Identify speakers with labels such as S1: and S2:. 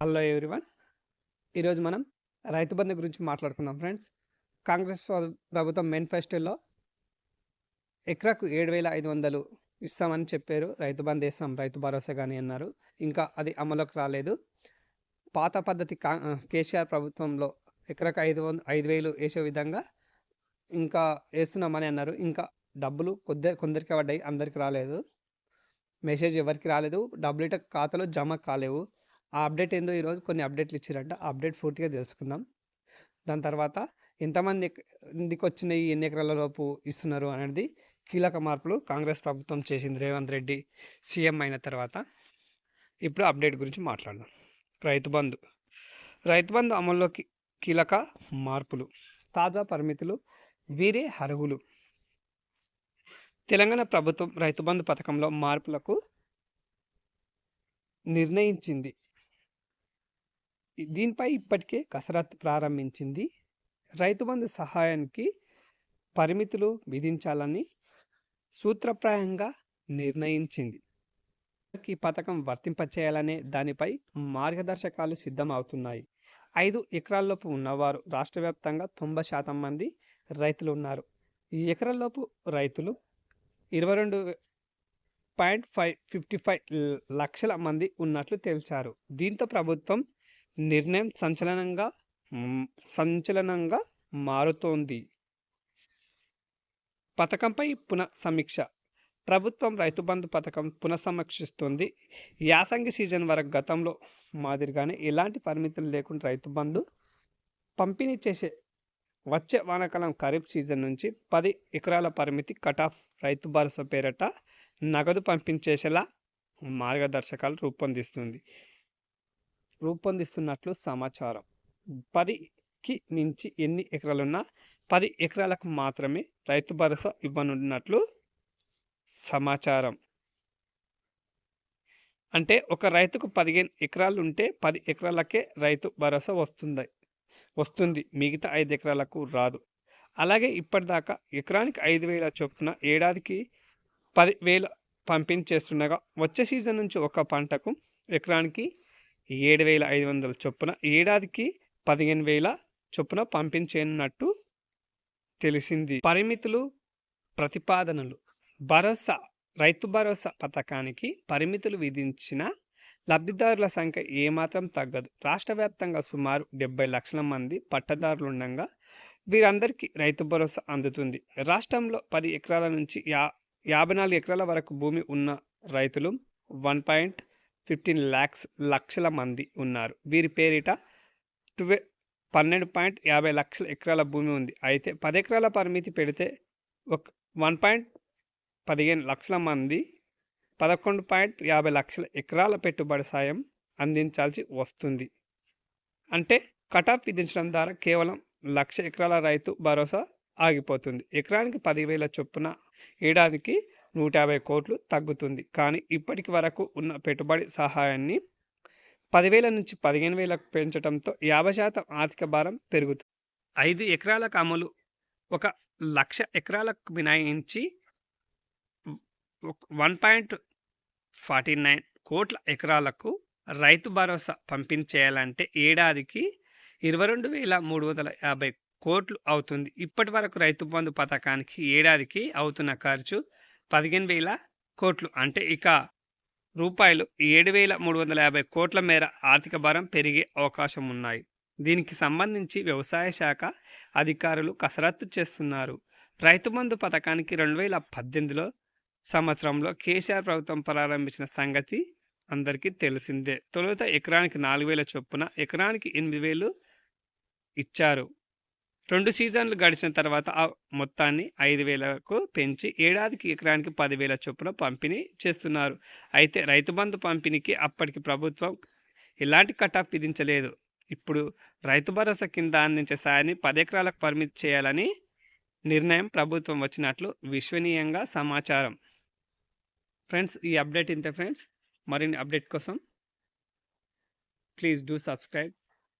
S1: Hello everyone ఈరోజు మనం రైతు బంధు గురించి మాట్లాడుకుందాం ఫ్రెండ్స్ కాంగ్రెస్ ప్రభుత్వం మేనిఫెస్టోలో ఎకరాకు ఏడు వేల ఐదు వందలు ఇస్తామని చెప్పారు రైతు బంధు వేస్తాం రైతు భరోసా కానీ అన్నారు. ఇంకా అది అమలుకి రాలేదు. పాత పద్ధతి కా కేసీఆర్ ప్రభుత్వంలో ఎకరాకు ఐదు వంద ఐదు వేలు వేసే విధంగా ఇంకా వేస్తున్నామని అన్నారు. ఇంకా డబ్బులు కొద్ది కొందరికి పడ్డాయి అందరికి రాలేదు. మెసేజ్ ఎవరికి రాలేదు. డబ్బులు ఇట ఖాతాలో జమ కాలేవు. ఆ అప్డేట్ ఏందో ఈరోజు కొన్ని అప్డేట్లు ఇచ్చారంట. ఆ అప్డేట్ పూర్తిగా తెలుసుకుందాం. దాని తర్వాత ఎంతమంది ఇందుకు మందికి వచ్చినాయి ఎన్ని ఎకరాల లోపు ఇస్తున్నారు అనేది కీలక మార్పులు కాంగ్రెస్ ప్రభుత్వం చేసింది రేవంత్ రెడ్డి సీఎం అయిన తర్వాత. ఇప్పుడు అప్డేట్ గురించి మాట్లాడదాం. రైతు బంధు. రైతు బంధు అమల్లోకి కీలక మార్పులు. తాజా పరిమితులు వీరే అర్హులు తెలంగాణ ప్రభుత్వం రైతు బంధు పథకంలో మార్పులకు నిర్ణయించింది. దీనిపై ఇప్పటికే కసరత్తు ప్రారంభించింది. రైతు బంధు సహాయానికి పరిమితులు విధించాలని సూత్రప్రాయంగా నిర్ణయించింది. ఈ పథకం వర్తింపచేయాలనే దానిపై మార్గదర్శకాలు సిద్ధమవుతున్నాయి. ఐదు ఎకరాల్లోపు ఉన్నవారు రాష్ట్ర వ్యాప్తంగా తొంభై శాతం మంది రైతులు ఉన్నారు. ఈ ఎకరాల్లోపు రైతులు ఇరవై రెండు పాయింట్ ఫైవ్ ఫిఫ్టీ ఫైవ్ లక్షల మంది ఉన్నట్లు తెలిచారు. దీంతో ప్రభుత్వం నిర్ణయం సంచలనంగా సంచలనంగా మారుతోంది. పథకంపై పునః సమీక్ష ప్రభుత్వం రైతు బంధు పథకం పునఃసమీక్షిస్తుంది. యాసంగి సీజన్ వరకు గతంలో మాదిరిగానే ఎలాంటి పరిమితులు లేకుండా రైతు బంధు పంపిణీ చేసే వచ్చే వానాకాలం ఖరీఫ్ సీజన్ నుంచి పది ఎకరాల పరిమితి కట్ ఆఫ్ రైతు భరోసా పేరట నగదు పంపించేసేలా మార్గదర్శకాలు రూపొందిస్తుంది. రూపొందిస్తున్నట్లు సమాచారం. పదికి మించి ఎన్ని ఎకరాలున్నా పది ఎకరాలకు మాత్రమే రైతు భరోసా ఇవ్వనున్నట్లు సమాచారం. అంటే ఒక రైతుకు పదిహేను ఎకరాలు ఉంటే పది ఎకరాలకే రైతు భరోసా వస్తుంది వస్తుంది. మిగతా ఐదు ఎకరాలకు రాదు. అలాగే ఇప్పటిదాకా ఎకరానికి ఐదు వేల చొప్పున ఏడాదికి పది వేల పంపించేస్తుండగా వచ్చే సీజన్ నుంచి ఒక పంటకు ఎకరానికి ఏడు వేల ఐదు వందల చొప్పున ఏడాదికి పదిహేను వేల చొప్పున పంపించేనట్టు తెలిసింది. పరిమితులు ప్రతిపాదనలు. భరోసా రైతు భరోసా పథకానికి పరిమితులు విధించిన లబ్ధిదారుల సంఖ్య ఏమాత్రం తగ్గదు. రాష్ట్ర వ్యాప్తంగా సుమారు డెబ్బై లక్షల మంది పట్టదారులు ఉండగా వీరందరికీ రైతు భరోసా అందుతుంది. రాష్ట్రంలో పది ఎకరాల నుంచి యా యాభై నాలుగు ఎకరాల వరకు భూమి ఉన్న రైతులు వన్ పాయింట్ ఫిఫ్టీన్ ల్యాక్స్ లక్షల మంది ఉన్నారు. వీరి పేరిట ట్వె పన్నెండు పాయింట్ యాభై లక్షల ఎకరాల భూమి ఉంది. అయితే పది ఎకరాల పరిమితి పెడితే ఒక వన్ పాయింట్ పదిహేను లక్షల మంది పదకొండు పాయింట్ యాభై లక్షల ఎకరాల పెట్టుబడి సాయం అందించాల్సి వస్తుంది. అంటే కటాఫ్ విధించడం ద్వారా కేవలం లక్ష ఎకరాల రైతు భరోసా ఆగిపోతుంది. ఎకరానికి పదివేల చొప్పున ఏడాదికి నూట యాభై కోట్లు తగ్గుతుంది. కానీ ఇప్పటికి వరకు ఉన్న పెట్టుబడి సహాయాన్ని పదివేల నుంచి పదిహేను వేలకు పెంచడంతో యాభై శాతం ఆర్థిక భారం పెరుగుతుంది ఐదు ఎకరాలకు అమలు ఒక లక్ష ఎకరాలకు మినాయించి వన్ పాయింట్ ఫార్టీ నైన్ కోట్ల ఎకరాలకు రైతు భరోసా పంపించేయాలంటే ఏడాదికి ఇరవై రెండు వేల మూడు వందల యాభై కోట్లు అవుతుంది. ఇప్పటి వరకు రైతు బంధు పథకానికి ఏడాదికి అవుతున్న ఖర్చు పదిహేను వేల కోట్లు. అంటే ఇక రూపాయలు ఏడు వేల మూడు వందల యాభై కోట్ల మేర ఆర్థిక భారం పెరిగే అవకాశం ఉన్నాయి. దీనికి సంబంధించి వ్యవసాయ శాఖ అధికారులు కసరత్తు చేస్తున్నారు. రైతు బంధు పథకానికి రెండు వేల పద్దెనిమిదిలో సంవత్సరంలో కేసీఆర్ ప్రభుత్వం ప్రారంభించిన సంగతి అందరికీ తెలిసిందే. తొలుత ఎకరానికి నాలుగు వేల చొప్పున ఎకరానికి ఎనిమిది వేలు ఇచ్చారు. రెండు సీజన్లు గడిచిన తర్వాత ఆ మొత్తాన్ని ఐదు వేలకు పెంచి ఏడాదికి ఎకరానికి పదివేల చొప్పున పంపిణీ చేస్తున్నారు. అయితే రైతు బంధు పంపిణీకి అప్పటికి ప్రభుత్వం ఎలాంటి కటాఫ్ విధించలేదు. ఇప్పుడు రైతు భరోసా కింద అందించే సాయాన్ని పది ఎకరాలకు పరిమితి చేయాలని నిర్ణయం ప్రభుత్వం వచ్చినట్లు విశ్వనీయంగా సమాచారం. ఫ్రెండ్స్ ఈ అప్డేట్ ఇంతే ఫ్రెండ్స్. మరిన్ని అప్డేట్ కోసం ప్లీజ్ డూ సబ్స్క్రైబ్.